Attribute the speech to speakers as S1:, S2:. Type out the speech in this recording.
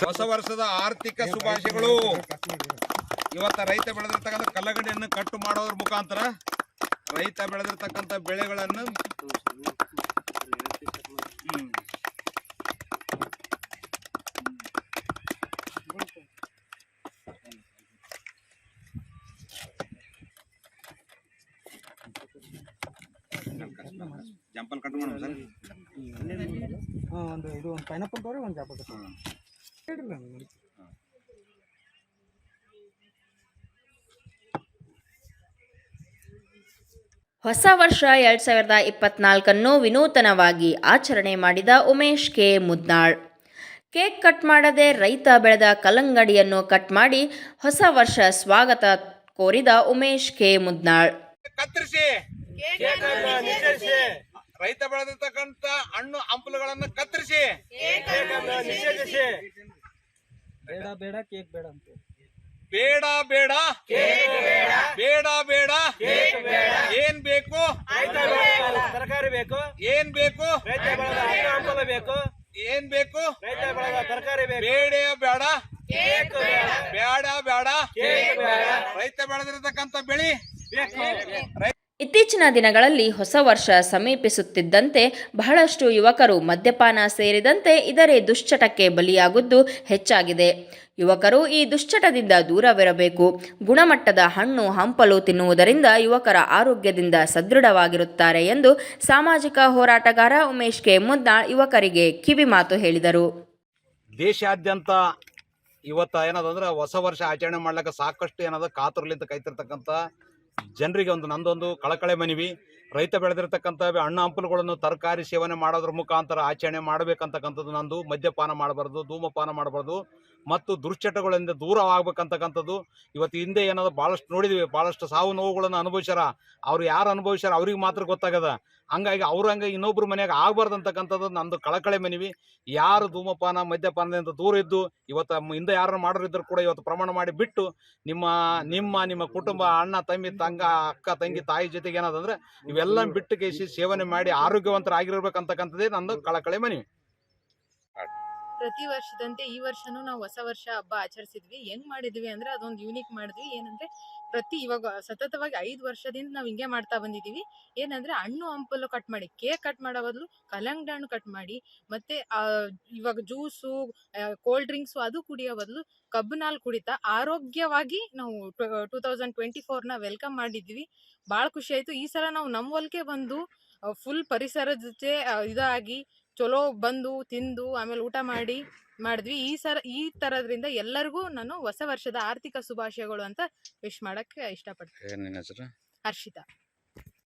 S1: ಹೊಸ ವರ್ಷದ ಆರ್ಥಿಕ ಶುಭಾಶಯಗಳು ಇವತ್ತ ರೈತ ಬೆಳೆದಿರ್ತಕ್ಕಂಥ ಕಲ್ಲಗಡ್ಡೆಯನ್ನು ಕಟ್ಟು ಮಾಡೋದ್ರ ಮುಖಾಂತರ ರೈತ ಬೆಳೆದಿರ್ತಕ್ಕಂಥ ಬೆಳೆಗಳನ್ನು. ಜಂಪಲ್ ಕಟ್ ಮಾಡೋಣ ಸರ್
S2: ಒಂದು ಇದು ಒಂದು ಪೈನಾಪಲ್ ತೋರಿ ಒಂದು ಜಾಪಲ್ ನಂಗೆ
S3: ಹೊಸ ವರ್ಷ ಎರಡ್ ಸಾವಿರದ ಇಪ್ಪತ್ನಾಲ್ಕನ್ನು ವಿನೂತನವಾಗಿ ಆಚರಣೆ ಮಾಡಿದ Umesh K. Mudnal. Cake cut ಮಾಡದೆ ರೈತ ಬೆಳೆದ ಕಲ್ಲಂಗಡಿಯನ್ನು ಕಟ್ ಮಾಡಿ ಹೊಸ ವರ್ಷ ಸ್ವಾಗತ ಕೋರಿದ ಉಮೇಶ್ ಕೆ. ಮುದ್ನಾಳ್.
S1: ಕತ್ತರಿಸಿ. ರೈತ ಬೆಳೆದಿರ್ತಕ್ಕಂಥ ಹಣ್ಣು ಹಂಪಲುಗಳನ್ನು ಕತ್ತರಿಸಿ.
S2: ಬೇಡ ಬೇಡ ಕೇಕ್ ಬೇಡ ಅಂತ
S1: ಬೇಡ ಬೇಡ ಬೇಡ. ಬೇಡ ಏನ್ ಬೇಕು?
S4: ತರಕಾರಿ ಬೇಕು.
S1: ಏನ್ ಬೇಕು?
S4: ಹಣ್ಣು ಬೇಕು.
S1: ಏನ್ ಬೇಕು?
S4: ತರಕಾರಿ ಬೇಕು.
S1: ಬೇಡ ಬೇಡ.
S4: ಕೇಕ್ ಬೇಡ.
S1: ಬೇಡ ಬೇಡ.
S4: ಕೇಕ್ ಬೇಡ.
S1: ರೈತ ಬೆಳೆದಿರತಕ್ಕಂತ ಬೆಳಿ
S4: ಬೇಕು.
S3: ಇತ್ತೀಚಿನ ದಿನಗಳಲ್ಲಿ ಹೊಸ ವರ್ಷ ಸಮೀಪಿಸುತ್ತಿದ್ದಂತೆ ಬಹಳಷ್ಟು ಯುವಕರು ಮದ್ಯಪಾನ ಸೇರಿದಂತೆ ಇದರೆ ದುಶ್ಚಟಕ್ಕೆ ಬಲಿಯಾಗುವುದು ಹೆಚ್ಚಾಗಿದೆ. ಯುವಕರು ಈ ದುಶ್ಚಟದಿಂದ ದೂರವಿರಬೇಕು. ಗುಣಮಟ್ಟದ ಹಣ್ಣು ಹಂಪಲು ತಿನ್ನುವುದರಿಂದ ಯುವಕರ ಆರೋಗ್ಯದಿಂದ ಸದೃಢವಾಗಿರುತ್ತಾರೆ ಎಂದು ಸಾಮಾಜಿಕ ಹೋರಾಟಗಾರ ಉಮೇಶ್ ಕೆ. ಮುದ್ನಾಳ್ ಯುವಕರಿಗೆ ಕಿವಿ ಮಾತು ಹೇಳಿದರು.
S1: ದೇಶಾದ್ಯಂತ ಇವತ್ತ ಏನದಂದ್ರೆ ಹೊಸ ವರ್ಷ ಆಚರಣೆ ಮಾಡ್ಲಿಕ್ಕೆ ಸಾಕಷ್ಟು ಏನದ ಕಾತುರಲಿಂದ ಕೈತಿರ್ತಕ್ಕಂಥ ಜನರಿಗೆ ಒಂದು ನಂದೊಂದು ಕಳಕಳೆ ಮನವಿ. ರೈತ ಬೆಳೆದಿರ್ತಕ್ಕಂಥ ಹಣ್ಣು ಹಂಪಲುಗಳನ್ನು ತರಕಾರಿ ಸೇವನೆ ಮಾಡೋದ್ರ ಮುಖಾಂತರ ಆಚರಣೆ ಮಾಡಬೇಕಂತಕ್ಕಂಥದ್ದು ನಂದು. ಮದ್ಯಪಾನ ಮಾಡಬಾರ್ದು, ಧೂಮಪಾನ ಮಾಡಬಾರ್ದು ಮತ್ತು ದುಶ್ಚಟಗಳಿಂದ ದೂರ ಆಗ್ಬೇಕಂತಕ್ಕಂಥದ್ದು ಇವತ್ತು ಹಿಂದೆ ಏನಾದ್ರು ಭಾಳಷ್ಟು ನೋಡಿದ್ವಿ, ಭಾಳಷ್ಟು ಸಾವು ನೋವುಗಳನ್ನು ಅನುಭವಿಸ್ಯಾರ. ಅವ್ರು ಯಾರು ಅನುಭವಿಸ್ಯಾರ ಅವ್ರಿಗೆ ಮಾತ್ರ ಗೊತ್ತಾಗದ ಹಂಗಾಗಿ ಅವ್ರು ಹಂಗೆ ಇನ್ನೊಬ್ರ ಮನೆಯಾಗ ಆಗಬಾರ್ದು ಅಂತಕ್ಕಂಥದ್ದು ನಂದು ಕಳಕಳೆ ಮನವಿ. ಯಾರು ಧೂಮಪಾನ, ಮದ್ಯಪಾನದಿಂದ ದೂರ ಇದ್ದು ಇವತ್ತು ಹಿಂದೆ ಯಾರು ಮಾಡೋರಿದ್ರು ಕೂಡ ಇವತ್ತು ಪ್ರಮಾಣ ಮಾಡಿ ಬಿಟ್ಟು ನಿಮ್ಮ ನಿಮ್ಮ ನಿಮ್ಮ ಕುಟುಂಬ ಅಣ್ಣ, ತಮ್ಮಿ, ತಂಗ, ಅಕ್ಕ, ತಂಗಿ, ತಾಯಿ ಜೊತೆಗೆ ಏನದಂದ್ರೆ ಇವೆಲ್ಲ ಬಿಟ್ಟು ಕೇಸಿ ಸೇವನೆ ಮಾಡಿ ಆರೋಗ್ಯವಂತರಾಗಿರ್ಬೇಕಂತಕ್ಕಂಥದ್ದೇ ನಂದು ಕಳಕಳೆ ಮನವಿ.
S5: ಪ್ರತಿ ವರ್ಷದಂತೆ ಈ ವರ್ಷನೂ ನಾವು ಹೊಸ ವರ್ಷ ಹಬ್ಬ ಆಚರಿಸಿದ್ವಿ. ಹೆಂಗ್ ಮಾಡಿದ್ವಿ ಅಂದ್ರೆ ಅದೊಂದು ಯೂನಿಕ್ ಮಾಡಿದ್ವಿ. ಏನಂದ್ರೆ ಪ್ರತಿ ಇವಾಗ ಸತತವಾಗಿ ಐದು ವರ್ಷದಿಂದ ನಾವು ಹಿಂಗೆ ಮಾಡ್ತಾ ಬಂದಿದೀವಿ. ಏನಂದ್ರೆ ಹಣ್ಣು ಹಂಪಲು ಕಟ್ ಮಾಡಿ ಕೇಕ್ ಕಟ್ ಮಾಡೋ ಬದಲು ಕಲ್ಲಂಗಡಿ ಹಣ್ಣು ಕಟ್ ಮಾಡಿ, ಮತ್ತೆ ಇವಾಗ ಜ್ಯೂಸು ಕೋಲ್ಡ್ ಡ್ರಿಂಕ್ಸು ಅದು ಕುಡಿಯೋ ಬದಲು ಕಬ್ಬು ಹಾಲು ಕುಡಿತಾ ಆರೋಗ್ಯವಾಗಿ ನಾವು ಟೂ ತೌಸಂಡ್ ಟ್ವೆಂಟಿ ಫೋರ್ನ ವೆಲ್ಕಮ್ ಮಾಡಿದ್ವಿ. ಭಾಳ ಖುಷಿ ಆಯ್ತು. ಈ ಸಲ ನಾವು ನಮ್ಮ ಬಂದು ಫುಲ್ ಪರಿಸರದ ಜೊತೆ ಇದಾಗಿ ಚಲೋ ಬಂದು ತಿಂದು ಆಮೇಲೆ ಊಟ ಮಾಡಿ ಮಾಡಿದ್ವಿ. ಈ ಸರ ಈ ತರದ್ರಿಂದ ಎಲ್ಲರಿಗೂ ನಾನು ಹೊಸ ವರ್ಷದ ಆರ್ಥಿಕ ಶುಭಾಶಯಗಳು ಅಂತ ವಿಶ್ ಮಾಡಕ್ಕೆ ಇಷ್ಟಪಡ್ತೀನಿ. ಹರ್ಷಿತಾ.